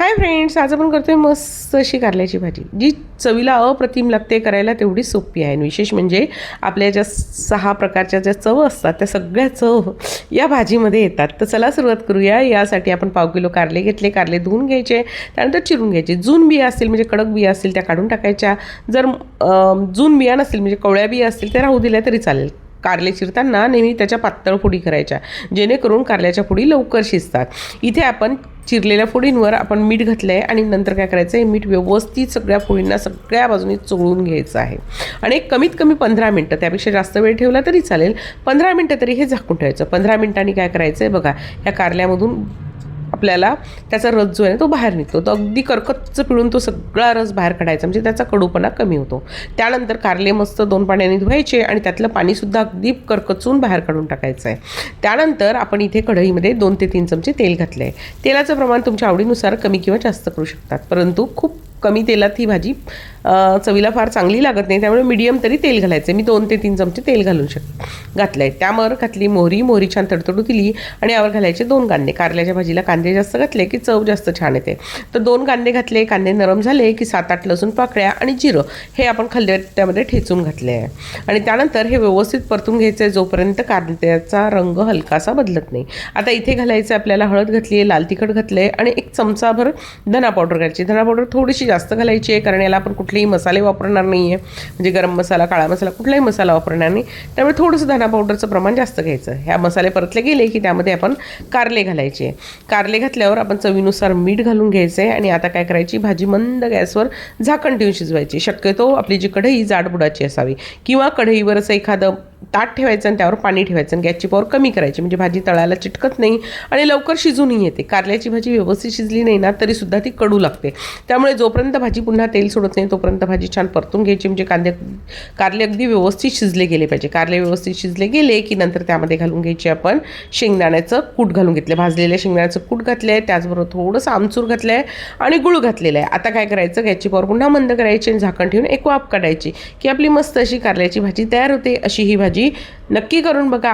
Hi friends आज आपण करतोय मस्त अशी कारल्याची भाजी जी चवीला अप्रतिम लागते करायला तेवढी सोपी आहे. आणि विशेष म्हणजे आपल्या ज्या सहा प्रकारच्या ज्या चव असतात त्या सगळ्या चव या भाजीमध्ये येतात. तर चला सुरुवात करूया. यासाठी आपण पाव किलो कारले घेतले. कारले धुवून घ्यायचे त्यानंतर चिरून घ्यायचे. जून बिया असतील म्हणजे कडक बिया असतील त्या काढून टाकायच्या. जर जून बिया नसतील म्हणजे कवळ्या बिया असतील त्या राहू दिल्या तरी चालेल. कारले चिरताना नेहमी त्याच्या पातळ फोडी करायच्या. जेणेकरून कारल्याच्या फोडी लवकर शिजतात. इथे आपण चिरलेल्या फोडींवर आपण मीठ घातलं आहे आणि नंतर काय करायचं आहे मीठ व्यवस्थित सगळ्या फोडींना सगळ्या बाजूनी चोळून घ्यायचं आहे. आणि एक कमीत कमी पंधरा मिनटं त्यापेक्षा जास्त वेळ ठेवला तरी चालेल. पंधरा मिनटं तरी हे झाकून ठेवायचं. पंधरा मिनटांनी काय करायचं आहे बघा या कारल्यामधून आपल्याला त्याचा रस जो आहे ना तो बाहेर निघतो. तो अगदी कर्कच्च पिळून तो सगळा रस बाहेर काढायचा. म्हणजे त्याचा कडूपणा कमी होतो. त्यानंतर कारले मस्त दोन पाण्याने धुवायचे आणि त्यातलं पाणीसुद्धा अगदी करकचून बाहेर काढून टाकायचं आहे. त्यानंतर आपण इथे कढईमध्ये दोन ते तीन चमचे तेल घातले आहे तेलाचं प्रमाण तुमच्या आवडीनुसार कमी किंवा जास्त करू शकतात. परंतु खूप कमी तेलात ही भाजी चवीला फार चांगली लागत नाही त्यामुळे मीडियम तरी तेल घालायचं. मी दोन ते तीन चमचे तेल घालून शक घातलं आहे त्यावर घातली मोहरी मोहरी छान तडतडू दिली आणि यावर घालायचे दोन कांदे. कारल्याच्या भाजीला कांदे जास्त घातले की चव जास्त छान येते. तर दोन कांदे घातले कांदे नरम झाले की सात आठ लसूण पाकळ्या आणि जिरं हे आपण खलबत्त्यामध्ये ठेचून घातले आहे. आणि त्यानंतर हे व्यवस्थित परतून घ्यायचं आहे जोपर्यंत कांद्याचा रंग हलकासा बदलत नाही. आता इथे घालायचं आहे आपल्याला हळद घातली आहे लाल तिखट घातलं आहे आणि एक चमचाभर धना पावडर घालायची. धना पावडर थोडीशी जास्त घालायची आहे कारण याला आपण कुठलेही मसाले वापरणार नाही आहे म्हणजे गरम मसाला काळा मसाला कुठलाही मसाला वापरणार नाही. त्यामुळे थोडंसं धना पावडरचं प्रमाण जास्त घ्यायचं. ह्या मसाले परतले गेले की त्यामध्ये आपण कारले घालायचे. कारले घातल्यावर आपण चवीनुसार मीठ घालून घ्यायचं आहे आणि आता काय करायची? भाजी मंद गॅसवर झाकण ठेवून शिजवायची. शक्यतो आपली जी कढई जाडबुडाची असावी किंवा कढईवरच एखादं ताट ठेवायचं आणि त्यावर पाणी ठेवायचं आणि गॅसची पॉवर कमी करायची. म्हणजे भाजी तळायला चिटकत नाही आणि लवकर शिजूनही येते. कारल्याची भाजी व्यवस्थित शिजली नाही ना तरीसुद्धा ती कडू लागते. त्यामुळे जोपर्यंत भाजी पुन्हा तेल सोडत नाही तोपर्यंत भाजी छान परतून घ्यायची. म्हणजे कांदे कारले अगदी व्यवस्थित शिजले गेले पाहिजे. कारले व्यवस्थित शिजले गेले की नंतर त्यामध्ये घालून घ्यायचे आपण शेंगदाण्याचं कूट घालून घेतलं भाजलेल्या शेंगदाण्याचं कूट घातलं आहे त्याचबरोबर थोडंसं आमचूर घातलं आहे आणि गुळ घातलेलं आहे आता काय करायचं? गॅसची पॉवर पुन्हा मंद करायची आणि झाकण ठेवून एक वाफ काढायची की आपली मस्त अशी कारल्याची भाजी तयार होते. अशी ही भाजी भाजी नक्की करून बघा.